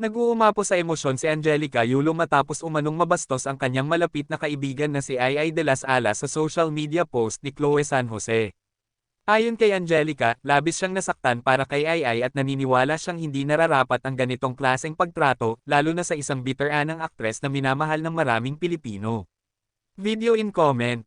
Nag-uumapo sa emosyon si Angelica Yulo matapos umanong mabastos ang kanyang malapit na kaibigan na si Ai de las Alas sa social media post ni Chloe San Jose. Ayon kay Angelica, labis siyang nasaktan para kay Ai at naniniwala siyang hindi nararapat ang ganitong klaseng pagtrato, lalo na sa isang bitter-anang aktres na minamahal ng maraming Pilipino. Video in comment